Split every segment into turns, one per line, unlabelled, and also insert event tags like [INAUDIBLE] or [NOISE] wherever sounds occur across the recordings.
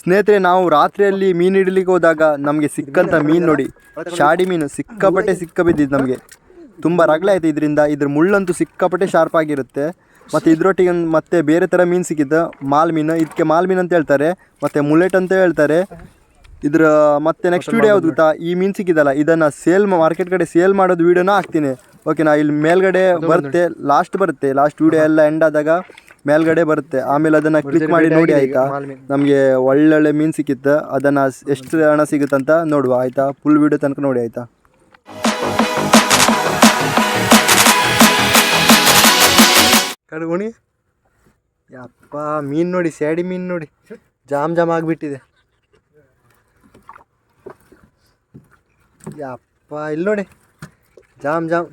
ಸ್ನೇಹಿತರೆ ನಾವು ರಾತ್ರಿಯಲ್ಲಿ ಮೀನು ಹಿಡಿಲಿಕ್ಕೆ ಹೋದಾಗ ನಮಗೆ ಸಿಕ್ಕಂಥ ಮೀನು ನೋಡಿ. ಶಾಡಿ ಮೀನು ಸಿಕ್ಕಾಪಟ್ಟೆ ಸಿಕ್ಕ ಬಿದ್ದಿದ್ದು ನಮಗೆ. ತುಂಬ ರಗಳೆ ಆಯ್ತು ಇದರಿಂದ. ಇದ್ರ ಮುಳ್ಳಂತೂ ಸಿಕ್ಕಾಪಟ್ಟೆ ಶಾರ್ಪ್ ಆಗಿರುತ್ತೆ. ಮತ್ತು ಇದರೊಟ್ಟಿಗೆ ಮತ್ತೆ ಬೇರೆ ಥರ ಮೀನು ಸಿಕ್ಕಿದ್ದು. ಮಾಲ್ ಮೀನು. ಇದಕ್ಕೆ ಮಾಲ್ ಮೀನು ಅಂತ ಹೇಳ್ತಾರೆ. ಮತ್ತು ಮುಲೆಟ್ ಅಂತ ಹೇಳ್ತಾರೆ. ಇದ್ರ ಮತ್ತೆ ನೆಕ್ಸ್ಟ್ ವಿಡಿಯೋ ಯಾವ್ದು ಗೊತ್ತಾ? ಈ ಮೀನು ಸಿಕ್ಕಿದಲ್ಲ ಇದನ್ನು ಸೇಲ್ ಮಾರ್ಕೆಟ್ ಕಡೆ ಸೇಲ್ ಮಾಡೋದು ವೀಡಿಯೋನ ಹಾಕ್ತೀನಿ. ಓಕೆನಾ ಇಲ್ಲಿ ಮೇಲ್ಗಡೆ ಬರುತ್ತೆ. ಲಾಸ್ಟ್ ಬರುತ್ತೆ. ಲಾಸ್ಟ್ ವಿಡಿಯೋ ಎಲ್ಲ ಎಂಡ್ ಆದಾಗ ಮೇಲ್ಗಡೆ ಬರುತ್ತೆ. ಆಮೇಲೆ ಅದನ್ನ ಕ್ಲಿಕ್ ಮಾಡಿ ನೋಡಿ ಆಯ್ತಾ? ನಮಗೆ ಒಳ್ಳೊಳ್ಳೆ ಮೀನು ಸಿಕ್ಕಿತ್ತು. ಅದನ್ನ ಎಷ್ಟು ಹಣ ಸಿಗುತ್ತಂತ ನೋಡುವ ಆಯ್ತಾ? ಫುಲ್ ವಿಡಿಯೋ ತನಕ ನೋಡಿ ಆಯ್ತಾ? ಕಡುಗುಣಿ ಯಪ್ಪ ಮೀನು ನೋಡಿ ಸ್ಯಾಡಿ ಮೀನು ನೋಡಿ. ಜಾಮ್ ಜಾಮ್ ಆಗ್ಬಿಟ್ಟಿದೆ. ಯಪ್ಪ ಇಲ್ಲಿ ನೋಡಿ. ಜಾಮ್ ಜಾಮ್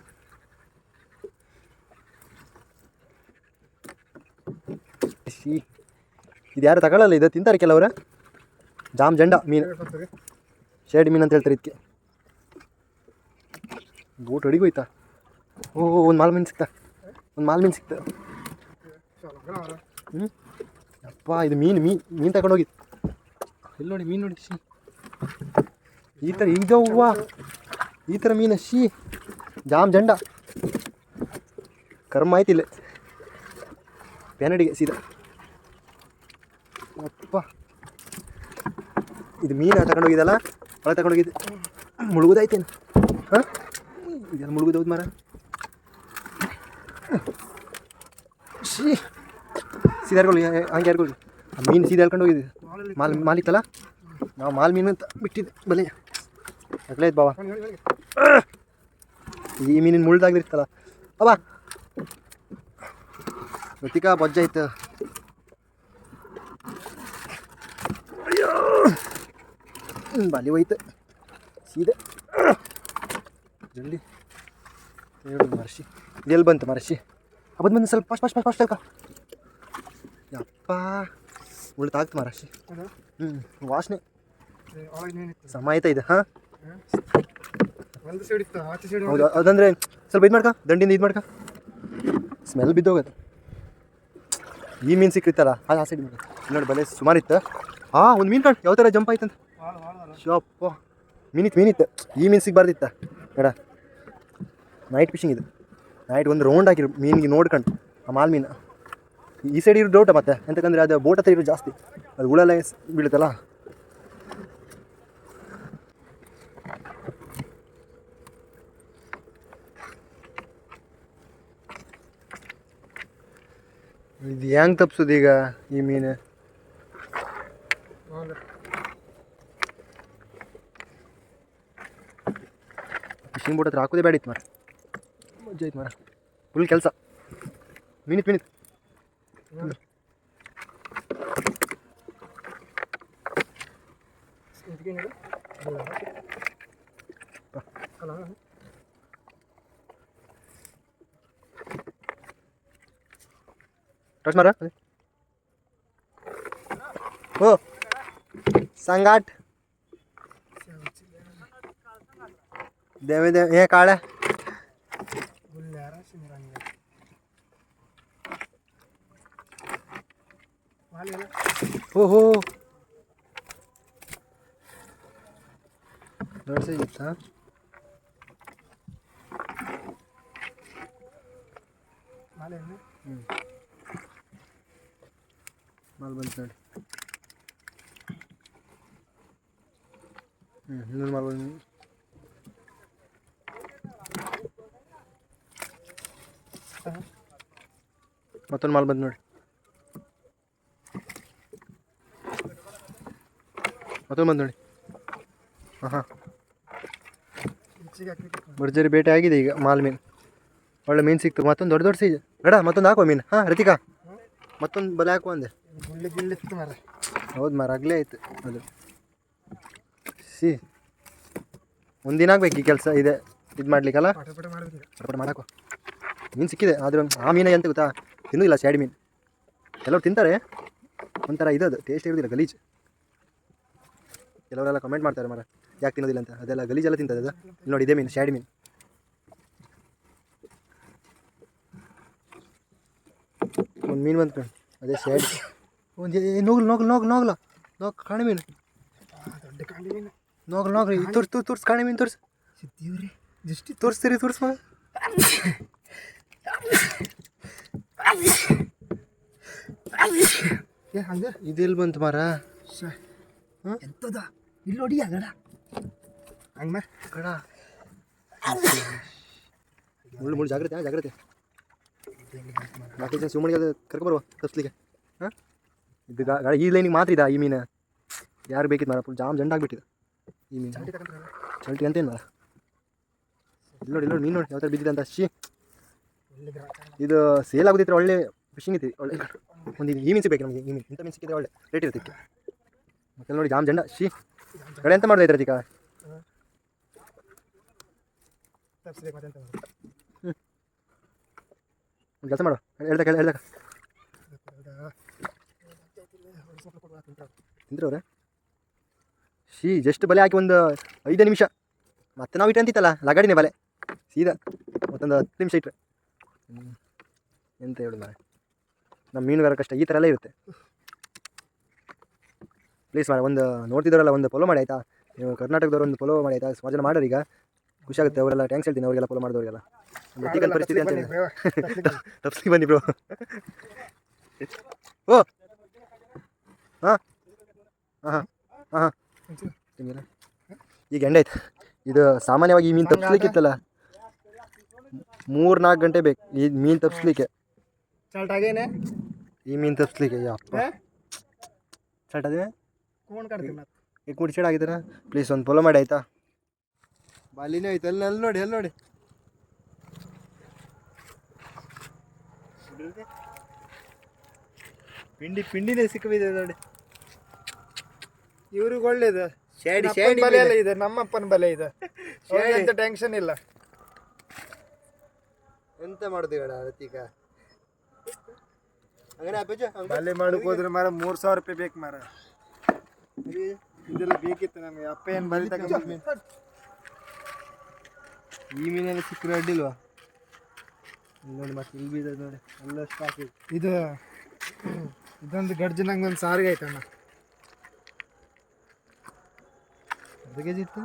ಶೀ ಇದು ಯಾರು ತಗೊಳ್ಳಲ್ಲ ಇದು? ತಿಂತಾರೆ ಕೆಲವರು. ಜಾಮ್ ಜಂಡ ಮೀನು. ಶೇಡ್ ಮೀನು ಅಂತ ಹೇಳ್ತಾರೆ ಇದಕ್ಕೆ. ಬೋಟ್ ಹೊಡಿಗೋಯ್ತಾ ಓ ಒಂದು ಮಾಲ್ ಮೀನು ಸಿಕ್ತಾ? ಒಂದು ಮಾಲ್ ಮೀನು ಸಿಕ್ತಾ? ಹ್ಞೂ ಅಪ್ಪ ಇದು ಮೀನು ಮೀನು ಮೀನು ತಗೊಂಡೋಗಿತ್ತು ಇಲ್ಲಿ ನೋಡಿ ಮೀನು ನೋಡಿ ಈ ಥರ ಇದವ್ವ ಈ ಥರ ಮೀನು ಶೀ. ಜಾಮ್ ಜಂಡ. ಕರ್ಮ ಆಯ್ತಿಲ್ಲ. ಪ್ಯಾನಡಿಗೆ ಸೀದಾ ಅಪ್ಪ ಇದು ಮೀನು ತಗೊಂಡೋಗಿದಲ್ಲ? ಒಳಗೆ ತಗೊಂಡೋಗಿದ್ದು ಮುಳುಗುದಾಯ್ತೇನು? ಹಾಂ? ಇದೆಲ್ಲ ಮುಳುಗುದೌದು ಮರ ಶೀ ಸೀದಾ ಹರ್ಕೊಳ್ಳಿ ಹಂಗೆ ಹರ್ಕೊಳ್ಳಿ ಆ ಮೀನು ಸೀದಾ ಹೇಳ್ಕೊಂಡು ಹೋಗಿದ್ದೆ ಮಾಲ್ ಮಾಲಿತ್ತಲ್ಲ ನಾವು ಮಾಲ್ ಮೀನು ಅಂತ ಬಿಟ್ಟಿದ್ದೆ ಬಲೆ. ಇದ್ದು ಬಾವಾ. ಈ ಮೀನಿನ ಮುಳ್ದಾಗಿರ್ತಲ್ಲ ಅವ ಋತಿಕಾ ಬಜ್ಜ ಐತೆ ಬಾಲಿ ಹೋಯ್ತು. ಸೀದೆ. ಜಲ್ದಿ. ಹೇಳು ಮರ್ಷಿ ಎಲ್ಲಿ ಬಂತು ಮರ್ಷಿ ಹಬ್ಬದ ಬಂದು ಸ್ವಲ್ಪ ಫಸ್ಟ್ ಫಸ್ಟ್ ಫಸ್ಟ್ ಫಸ್ಟ್ ಯಪ್ಪ. ಉಳಿತಾಗ್ತು ಮಹರ್ಷಿ ಹ್ಞೂ ವಾಸನೆ. ಸಮ ಆಯ್ತಾ ಇದು ಹಾಂ? ಹೌದು ಅದಂದ್ರೆ ಸ್ವಲ್ಪ ಇದು ಮಾಡ್ಕ ದಂಡಿಂದ ಇದು ಮಾಡ್ಕ. ಸ್ಮೆಲ್ ಬಿದ್ದೋಗತ್ತೆ. ಈ ಮೀನು ಸಿಕ್ಕಿತ್ತಲ್ಲ ಅದು ಆ ಸೈಡ್ ಮಾಡಿ. ನೋಡಿ ಬಲೆ ಸುಮಾರು ಇತ್ತು ಹಾಂ ಒಂದು ಮೀನು ಕಾಣ್ ಯಾವ ಥರ ಜಂಪ್ ಆಯ್ತಂತ? ಶೋಪ್ಪ ಮೀನಿತ್ತು ಮೀನಿತ್ತು ಈ ಮೀನು ಸಿಗ್ಬಾರ್ದಿತ್ತ ಬೇಡ. ನೈಟ್ ಫಿಶಿಂಗ್ ಇದು. ನೈಟ್ ಒಂದು ರೌಂಡ್ ಹಾಕಿರು. ಮೀನಿಗೆ ನೋಡ್ಕೊಂಡು ಆ ಮಾಲ್ ಮೀನು. ಈ ಸೈಡ್ ಇರೋ ಡೌಟ ಮತ್ತೆ. ಎಂತಕ್ಕಂದ್ರೆ ಅದು ಬೋಟ್ ಹತ್ರ ಇರೋದು ಜಾಸ್ತಿ. ಅದು ಹುಳೆಲ್ಲ ಸ್- ಬೀಳುತ್ತಲ್ಲ? ಇದು ಹೆಂಗೆ ತಪ್ಸೋದು ಈಗ ಈ ಮೀನು? ಫಿಶಿಂಗ್ ಬೋಟ್ ಹತ್ರ ಹಾಕೋದೇ ಬೇಡ ಇತ್ತು ಮರ ಮಜ್ಜ ಐತೆ ಮರ ಫುಲ್ ಕೆಲಸ ಮಿನಿತ್ ಮಿನಿತ್ ಟಚ್ ಮಾರ हो सांगाट देवे देवे ये काढा. हो हो. से माल हम्म. बंद कर. हम्म, माल बंद ಮತ್ತೊಂದು ಮಾಲ್ ಬಂದು ನೋಡಿ. ಮತ್ತೊಂದು ಬಂದು ನೋಡಿ. ಹಾಂ ಹಾಂ ಭರ್ಜರಿ ಬೇಟೆ ಆಗಿದೆ ಈಗ ಮಾಲ್ ಮೀನು. ಒಳ್ಳೆ ಮೀನು ಸಿಕ್ತು. ಮತ್ತೊಂದು ದೊಡ್ಡ ದೊಡ್ಡ ಸೈಜ್ ಬೇಡ ಮತ್ತೊಂದು ಹಾಕುವ ಮೀನು. ಹಾಂ ರತಿಕಾ ಮತ್ತೊಂದು ಬಲೆ ಹಾಕುವ ಅಂದೆ.
ಮಾರ
ಹೌದು ಮಾರ ಆಗಲೇ ಆಯ್ತು ಅದು. ಸಿ. ಒಂದಿನ ಆಗ್ಬೇಕು ಈ ಕೆಲಸ ಇದೆ. ಇದು ಮಾಡ್ಲಿಕ್ಕಲ್ಲ? ಮಾಡಾಕೋ ಮೀನು ಸಿಕ್ಕಿದೆ ಆದ್ರೆ ಆ ಮೀನು ಎಂತ ಗೊತ್ತಾ? ತಿನ್ನೋದಿಲ್ಲ ಸ್ಯಾಡ್ ಮೀನು. ಕೆಲವ್ರು ತಿಂತಾರೆ ಒಂಥರ ಇದದು ಟೇಸ್ಟ್ ಇರೋದಿಲ್ಲ ಗಲೀಜ್. ಕೆಲವರೆಲ್ಲ ಕಮೆಂಟ್ ಮಾಡ್ತಾರೆ ಮರ ಯಾಕೆ ತಿನ್ನೋದಿಲ್ಲ ಅಂತ? ಅದೆಲ್ಲ ಗಲೀಜೆಲ್ಲ ತಿಂತದೆ ಅದು. ಇಲ್ಲಿ ನೋಡಿ ಇದೇ ಮೀನು ಸ್ಯಾಡ್ ಮೀನು. ಒಂದು ಮೀನು ಬಂತು ಅದೇ ಸ್ಯಾಡ್ ಒಂದು ನೋಗ್ಲು ನೋಗ್ಲು ನೋಗ್ಲು ನೋಗ್ಲ. ನೋ ಕಾಣೆ ಮೀನು.
ನೋಗ್ಲು
ನೋಗ್ರಿ ತೋರ್ಸ್ ತೋರ್ಸ್ ತೋರ್ಸ್ ಕಾಣೆ ಮೀನು ತೋರ್ಸ್. ತೋರಿಸ್ತೀರಿ ತೋರ್ಸ್ ಮಗ [LAUGHS]
ಏ ಹಂಗ?
ಇದೆಲ್ಲಿ ಬಂತು ಮಾರ?
ಎಂತದ? ಇಲ್ಲಿ ನೋಡಿ ಆಗಡ ಹಂಗ ಮಾರ್.
ಕಡ ಮುಳ್ಳು ಮುಳ್ಳು ಜಾಗ್ರತೆ ಜಾಗ್ರತೆ. ನಾಲ್ಕೈದು ಜನ ಶಿವಮೊಗ್ಗ ಕರ್ಕೊಬರುವ ತಪ್ಸ್ಲಿಕ್ಕೆ ಹಾಂ? ಇದು ಗಾಡಿ ಈ ಲೈನಿಗೆ ಮಾತ್ರ ಇದಾ ಈ ಮೀನು? ಯಾರು ಬೇಕಿತ್ತು ಮಾರ? ಜಾಮ್ ಜಂಡ ಆಗಿಬಿಟ್ಟಿದೆ. ಈ ಮೀನು. ಚಲ್ಟಿ ಅಂತೇನು ಮಾರ? ಇಲ್ಲಿ ನೋಡಿ ಇಲ್ಲಿ ನೋಡಿ ಮೀನು ನೋಡಿ ಯಾವ ಥರ ಬಿದ್ದಿದೆ ಅಂತ. ಶಿ ಇದು ಸೇಲ್ ಆಗೋದಿದ್ರೆ ಒಳ್ಳೆ ಫಿಶಿಂಗ್ ಐತಿ ಒಳ್ಳೆ ಒಂದು ಈ ಮೀನು ಸಿಗಬೇಕು ನಮಗೆ ಈ ಮೀನು ಇಂಥ ಮೀನು ಸಿಕ್ಕಿದ್ರೆ ಒಳ್ಳೆ ರೇಟ್ ಇರುತ್ತೆ ಮತ್ತೆ ನೋಡಿ ಜಾಮ್ ಜಂಡ ಶಿ ಕಡೆ ಎಂತ ಮಾಡ್ತಾ ಇದ್ರೆ ಅದಕ್ಕೆ ಹ್ಞೂ ಕೆಲಸ ಮಾಡು ಹೇಳ್ದಕ್ಕೆ ಹೇಳ್ದಕ್ಕೆ ತಿಂದ್ರವ್ರೆ? ಶಿ ಜಸ್ಟ್ ಬಲೆ ಹಾಕಿ ಒಂದು ಐದು ನಿಮಿಷ. ಮತ್ತೆ ನಾವು ಇಟ್ಟಂತಿತ್ತಲ್ಲ ಲಗಾಡಿನೇ ಬಲೆ. ಸೀದಾ ಮತ್ತೊಂದು ಹತ್ತು ನಿಮಿಷ ಇಟ್ಟರೆ ಎಂತ ಹೇಳು ಮಾರೆ ನಮ್ಮ ಮೀನುಗಾರ ಕಷ್ಟ ಈ ಥರ ಎಲ್ಲ ಇರುತ್ತೆ. ಪ್ಲೀಸ್ ಮಾಡ ಒಂದು ನೋಡ್ತಿದ್ದಾರಲ್ಲ ಒಂದು ಫಾಲೋ ಮಾಡಿ ಆಯಿತಾ? ನೀವು ಕರ್ನಾಟಕದವ್ರು ಒಂದು ಫಾಲೋ ಮಾಡಿ ಆಯಿತಾ? ಸ್ವಾಜನ ಮಾಡೋರೀಗ ಮಾಡೋರು ಈಗ? ಖುಷಿ ಆಗುತ್ತೆ ಅವರೆಲ್ಲ ಟ್ಯಾಂಕ್ಸ್ ಹೇಳ್ತೀನಿ ಅವರಿಗೆಲ್ಲ ಫಾಲೋ ಮಾಡಿದವರಿಗೆಲ್ಲ. ಪರಿಸ್ಥಿತಿ ಅಂತ ತಪ್ಪಿಸಿ [LAUGHS] ಬನ್ನಿ ಬ್ರೋ ಓ! ಹಾಂ? ಹಾಂ ಹಾಂ ಹಾಂ ಈಗ ಎಂಡ ಆಯ್ತು. ಇದು ಸಾಮಾನ್ಯವಾಗಿ ಈ ಮೀನು ತಪ್ಪಿಸ್ಲಿಕ್ಕಿತ್ತಲ್ಲ ಮೂರು ನಾಲ್ಕು ಗಂಟೆ ಬೇಕು. ಈ ಮೀನ್
ತಪ್ಸ್ಲಿಕ್ಕೆ.
ಈ ಮೀನ್ ತಪ್ಪಿಸ್ಲಿಕ್ಕೆ ಯಪ್ಪ. ಸ್ಟಾರ್ಟ್
ಆಗಿದ್ರ
ಈಗ ಪ್ಲೀಸ್ ಒಂದು ಫಾಲೋ ಮಾಡಿ ಆಯ್ತಾ? ಬಾಲಿನೇ ಆಯ್ತು ಅಲ್ಲಿ ಅಲ್ಲಿ ನೋಡಿ ಅಲ್ಲಿ ನೋಡಿ. ಪಿಂಡಿ ಪಿಂಡಿನೇ ಸಿಕ್ಕಿದೆ ನೋಡಿ.
ಇವ್ರಿಗೆ ಒಳ್ಳೇದು.
ಶೇಡಿ
ನಮ್ಮಪ್ಪನ್
ಶೇಡಿ
ಬಲೆ ಎಲ್ಲ ಇದೆ ನಮ್ಮಪ್ಪನ ಬಲೆ ಇದೆ. ಟೆನ್ಷನ್ ಇಲ್ಲ.
ಎಂತ ಮಾಡುದು ಬೇಡ ಮರ ಹಂಗನೇ ಅಪ್ಪಜ್ಜ
ಬಲೆ ಮಾಡಕ್ ಹೋದ್ರೆ ಮಾರ ಮೂರ್ ಸಾವಿರ ರೂಪಾಯಿ ಬೇಕು ಮಾರ ಇದೆಲ್ಲ ಬೇಕಿತ್ತು ನಮಗೆ ಅಪ್ಪ ಏನ್ ಬಲಿ ತಗೊಂಡ್
ಈ ಮೀನೆಲ್ಲ ಸಿಕ್ಕರೆ ಅಡ್ಡಿಲ್ವಾ? ನೋಡಿ ಮತ್ತೆ ಇಲ್ಲಿ ಬೀದ ನೋಡಿ ಎಲ್ಲ ಸ್ಟಾಕ್ ಇದೆ.
ಇದು ಇದೊಂದು ಗಡ್ಜು ನಂಗೆ ಒಂದು ಸಾರಿಗೆ ಆಯ್ತಣ್ಣ
ಅದಕ್ಕೆ ಅದಕ್ಕೆ ಇತ್ತು?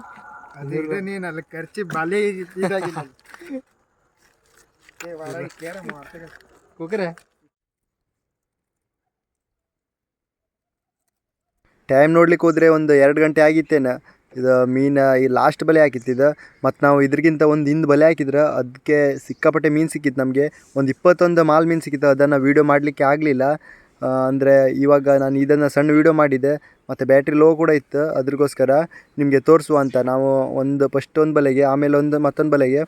ಅದಿದ್ರೆ ನೀನು ಅಲ್ಲಿ ಖರ್ಚಿ ಬಲೆ ಇದಾಗಿಲ್ಲ ಏ ವಾರ ಕೇರ ಮಾಡ್ತಾರೆ
ಕುಕ್ಕರೆ ಟೈಮ್ ನೋಡ್ಲಿಕ್ಕೆ ಹೋದ್ರೆ ಒಂದು ಎರಡು ಗಂಟೆ ಆಗಿತ್ತೇನ. ಇದು ಮೀನ ಈ ಲಾಸ್ಟ್ ಬಲೆ ಹಾಕಿತ್ತು ಇದು. ಮತ್ತು ನಾವು ಇದ್ರಿಗಿಂತ ಒಂದು ಹಿಂದೆ ಬಲೆ ಹಾಕಿದ್ರೆ ಅದಕ್ಕೆ ಸಿಕ್ಕಾಪಟ್ಟೆ ಮೀನು ಸಿಕ್ಕಿತ್ತು ನಮಗೆ. ಒಂದು ಇಪ್ಪತ್ತೊಂದು ಮಾಲ್ ಮೀನು ಸಿಕ್ಕಿತ್ತು. ಅದನ್ನು ವೀಡಿಯೋ ಮಾಡಲಿಕ್ಕೆ ಆಗಲಿಲ್ಲ. ಅಂದರೆ ಇವಾಗ ನಾನು ಇದನ್ನು ಸಣ್ಣ ವೀಡಿಯೋ ಮಾಡಿದ್ದೆ, ಮತ್ತು ಬ್ಯಾಟ್ರಿ ಲೋ ಕೂಡ ಇತ್ತು. ಅದಕ್ಕೋಸ್ಕರ ನಿಮಗೆ ತೋರಿಸುವ ಅಂತ. ನಾವು ಒಂದು ಫಸ್ಟ್ ಒಂದು ಬಲೆಗೆ, ಆಮೇಲೆ ಒಂದು ಮತ್ತೊಂದು ಬಲೆಗೆ,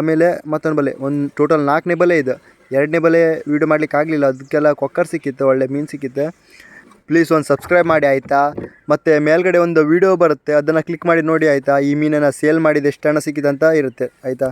ಆಮೇಲೆ ಮತ್ತೊಂದು ಬಲೆ, ಒಂದು ಟೋಟಲ್ ನಾಲ್ಕನೇ ಬಲೆ ಇದು. ಎರಡನೇ ಬಲೆ ವೀಡಿಯೋ ಮಾಡ್ಲಿಕ್ಕೆ ಆಗಲಿಲ್ಲ. ಅದಕ್ಕೆಲ್ಲ ಕೊಕ್ಕರ್ ಸಿಕ್ಕಿತ್ತು, ಒಳ್ಳೆ ಮೀನು ಸಿಕ್ಕಿತ್ತು. ಪ್ಲೀಸ್ ಒಂದು ಸಬ್ಸ್ಕ್ರೈಬ್ ಮಾಡಿ, ಆಯಿತಾ? ಮತ್ತು ಮೇಲ್ಗಡೆ ಒಂದು ವೀಡಿಯೋ ಬರುತ್ತೆ. ಅದನ್ನು ಕ್ಲಿಕ್ ಮಾಡಿ ನೋಡಿ, ಆಯಿತಾ? ಈ ಮೀನನ್ನು ಸೇಲ್ ಮಾಡಿದ ಎಷ್ಟು ಹಣ ಸಿಕ್ಕಿದೆ ಅಂತ ಇರುತ್ತೆ, ಆಯಿತಾ?